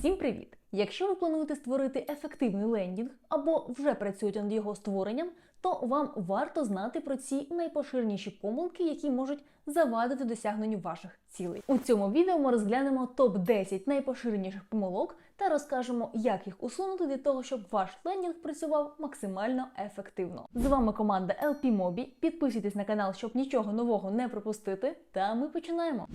Всім привіт! Якщо ви плануєте створити ефективний лендінг або вже працюєте над його створенням, то вам варто знати про ці найпоширеніші помилки, які можуть завадити досягненню ваших цілей. У цьому відео ми розглянемо топ 10 найпоширеніших помилок та розкажемо, як їх усунути для того, щоб ваш лендінг працював максимально ефективно. З вами команда LP Mobi. Підписуйтесь на канал, щоб нічого нового не пропустити. Та ми починаємо.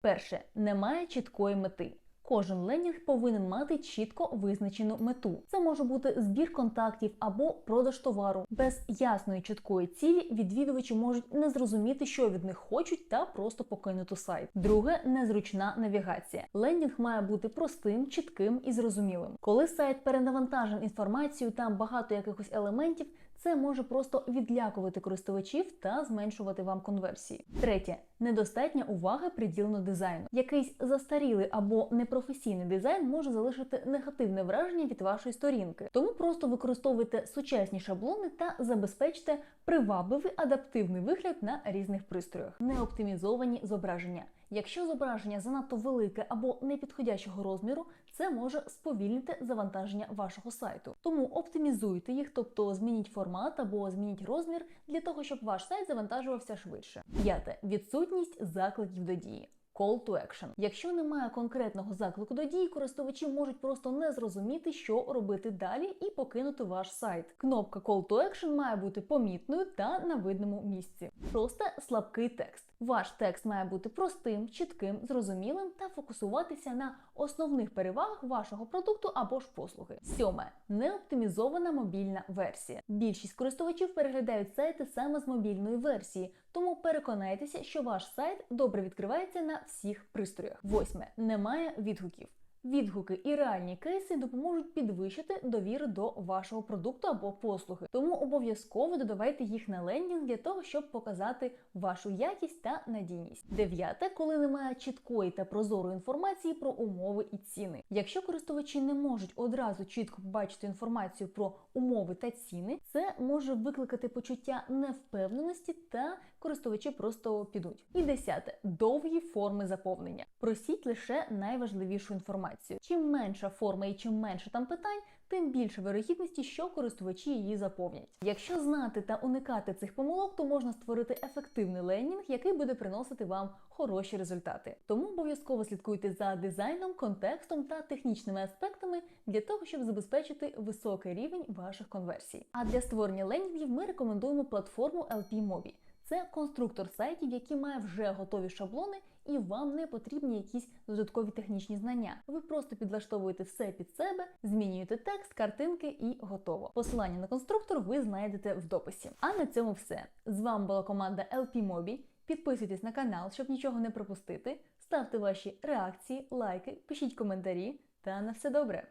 Перше, немає чіткої мети. Кожен лендінг повинен мати чітко визначену мету. Це може бути збір контактів або продаж товару. Без ясної чіткої цілі відвідувачі можуть не зрозуміти, що від них хочуть, та просто покинути сайт. Друге незручна навігація. Лендінг має бути простим, чітким і зрозумілим. Коли сайт перенавантажен інформацією, там багато якихось елементів. Це може просто відлякувати користувачів та зменшувати вам конверсії. Третє недостатня уваги приділено дизайну. Якийсь застарілий або непрофесійний дизайн може залишити негативне враження від вашої сторінки. Тому просто використовуйте сучасні шаблони та забезпечте привабливий адаптивний вигляд на різних пристроях. Неоптимізовані зображення. Якщо зображення занадто велике або непідходящого розміру, це може сповільнити завантаження вашого сайту. Тому оптимізуйте їх, тобто змініть формат або змініть розмір для того, щоб ваш сайт завантажувався швидше. П'яте відсутність закликів до дії. Call to action. Якщо немає конкретного заклику до дії, користувачі можуть просто не зрозуміти, що робити далі, і покинути ваш сайт. Кнопка Call to action має бути помітною та на видному місці. Просто слабкий текст. Ваш текст має бути простим, чітким, зрозумілим та фокусуватися на основних перевагах вашого продукту або ж послуги. Сьоме неоптимізована мобільна версія. Більшість користувачів переглядають сайти саме з мобільної версії, тому переконайтеся, що ваш сайт добре відкривається на всіх пристроях. Восьме немає відгуків. Відгуки і реальні кейси допоможуть підвищити довіру до вашого продукту або послуги. Тому обов'язково додавайте їх на лендінг для того, щоб показати вашу якість та надійність. Дев'яте, коли немає чіткої та прозорої інформації про умови і ціни. Якщо користувачі не можуть одразу чітко побачити інформацію про умови та ціни, це може викликати почуття невпевненості та користувачі просто підуть. І десяте довгі форми заповнення. Просіть лише найважливішу інформацію. Чим менша форма і чим менше там питань, тим більше вирогідності, що користувачі її заповнять. Якщо знати та уникати цих помилок, то можна створити ефективний лендінг, який буде приносити вам хороші результати. Тому обов'язково слідкуйте за дизайном, контекстом та технічними аспектами для того, щоб забезпечити високий рівень ваших конверсій. А для створення лендінгів ми рекомендуємо платформу LP Mobi. Це конструктор сайтів, який має вже готові шаблони, і вам не потрібні якісь додаткові технічні знання. Ви просто підлаштовуєте все під себе, змінюєте текст, картинки і готово. Посилання на конструктор ви знайдете в дописі. А на цьому все. З вами була команда LP. Підписуйтесь на канал, щоб нічого не пропустити. Ставте ваші реакції, лайки, пишіть коментарі та на все добре.